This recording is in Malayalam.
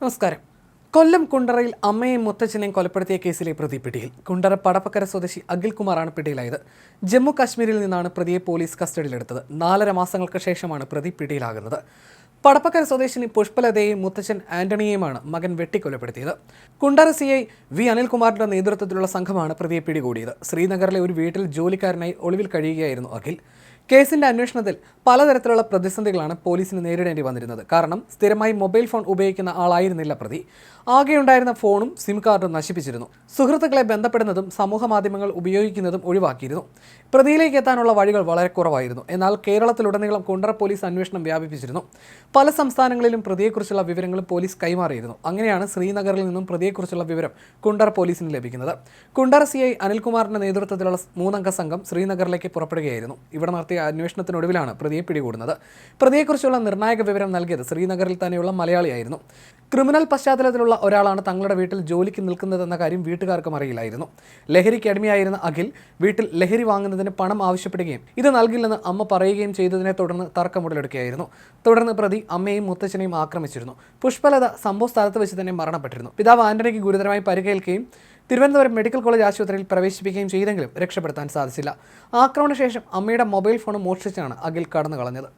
നമസ്കാരം. കൊല്ലം കുണ്ടറയിൽ അമ്മയെയും മുത്തച്ഛനെയും കൊലപ്പെടുത്തിയ കേസിലെ പ്രതി പിടിയിൽ. കുണ്ടറ പടപ്പക്കര സ്വദേശി അഖിൽ കുമാറാണ് പിടിയിലായത്. ജമ്മു കാശ്മീരിൽ നിന്നാണ് പ്രതിയെ പോലീസ് കസ്റ്റഡിയിലെടുത്തത്. നാലര മാസങ്ങൾക്ക് ശേഷമാണ് പ്രതി പിടിയിലാകുന്നത്. പടപ്പക്കര സ്വദേശിനി പുഷ്പലതയെയും മുത്തച്ഛൻ ആന്റണിയെയുമാണ് മകൻ വെട്ടിക്കൊലപ്പെടുത്തിയത്. കുണ്ടറ സി ഐ വി അനിൽകുമാറിന്റെ നേതൃത്വത്തിലുള്ള സംഘമാണ് പ്രതിയെ പിടികൂടിയത്. ശ്രീനഗറിലെ ഒരു വീട്ടിൽ ജോലിക്കാരനായി ഒളിവിൽ കഴിയുകയായിരുന്നു അഖിൽ. കേസിന്റെ അന്വേഷണത്തിൽ പലതരത്തിലുള്ള പ്രതിസന്ധികളാണ് പോലീസിന് നേരിടേണ്ടി വന്നിരുന്നത്. കാരണം സ്ഥിരമായി മൊബൈൽ ഫോൺ ഉപയോഗിക്കുന്ന ആളായിരുന്നില്ല പ്രതി. ആകെയുണ്ടായിരുന്ന ഫോണും സിം കാർഡും നശിപ്പിച്ചിരുന്നു. സുഹൃത്തുക്കളെ ബന്ധപ്പെടുന്നതും സമൂഹ മാധ്യമങ്ങൾ ഉപയോഗിക്കുന്നതും ഒഴിവാക്കിയിരുന്നു. പ്രതിയിലേക്ക് എത്താനുള്ള വഴികൾ വളരെ കുറവായിരുന്നു. എന്നാൽ കേരളത്തിലുടനീളം കുണ്ടറ പോലീസ് അന്വേഷണം വ്യാപിപ്പിച്ചിരുന്നു. പല സംസ്ഥാനങ്ങളിലും പ്രതിയെക്കുറിച്ചുള്ള വിവരങ്ങൾ പോലീസ് കൈമാറിയിരുന്നു. അങ്ങനെയാണ് ശ്രീനഗറിൽ നിന്നും പ്രതിയെക്കുറിച്ചുള്ള വിവരം കുണ്ടറ പോലീസിന് ലഭിക്കുന്നത്. കുണ്ടറ സി ഐ അനിൽകുമാറിന്റെ നേതൃത്വത്തിലുള്ള മൂന്നംഗ സംഘം ശ്രീനഗറിലേക്ക് പുറപ്പെടുകയായിരുന്നു. ഇവിടെ നടത്തിയ അന്വേഷണത്തിനൊടുവിലാണ് പ്രതിയെ പിടികൂടുന്നത്. പ്രതിയെക്കുറിച്ചുള്ള നിർണായക വിവരം നൽകിയത് ശ്രീനഗറിൽ തന്നെയുള്ള മലയാളിയായിരുന്നു. ക്രിമിനൽ പശ്ചാത്തലത്തിലുള്ള ഒരാളാണ് തങ്ങളുടെ വീട്ടിൽ ജോലിക്ക് നിൽക്കുന്നതെന്ന കാര്യം വീട്ടുകാർക്കും അറിയില്ലായിരുന്നു. ലഹരിക്ക് അടിമയായിരുന്ന അഖിൽ വീട്ടിൽ ലഹരി വാങ്ങുന്നതിന് പണം ആവശ്യപ്പെടുകയും ഇത് നൽകില്ലെന്ന് അമ്മ പറയുകയും ചെയ്തതിനെ തുടർന്ന് തർക്കം ഉടലെടുക്കുകയായിരുന്നു. തുടർന്ന് പ്രതി അമ്മയും മുത്തച്ഛനെയും ആക്രമിച്ചിരുന്നു. പുഷ്പലത സംഭവ സ്ഥലത്ത് വെച്ച് തന്നെ മരണപ്പെട്ടിരുന്നു. പിതാവ് ആന്റണിക്ക് ഗുരുതരമായി പരിക്കേൽക്കുകയും തിരുവനന്തപുരം മെഡിക്കൽ കോളേജ് ആശുപത്രിയിൽ പ്രവേശിപ്പിക്കുകയും ചെയ്തെങ്കിലും രക്ഷപ്പെടുത്താൻ സാധിച്ചില്ല. ആക്രമണശേഷം അമ്മയുടെ മൊബൈൽ ഫോൺ മോഷ്ടിച്ചാണ് അഖിൽ കടന്നു കളഞ്ഞത്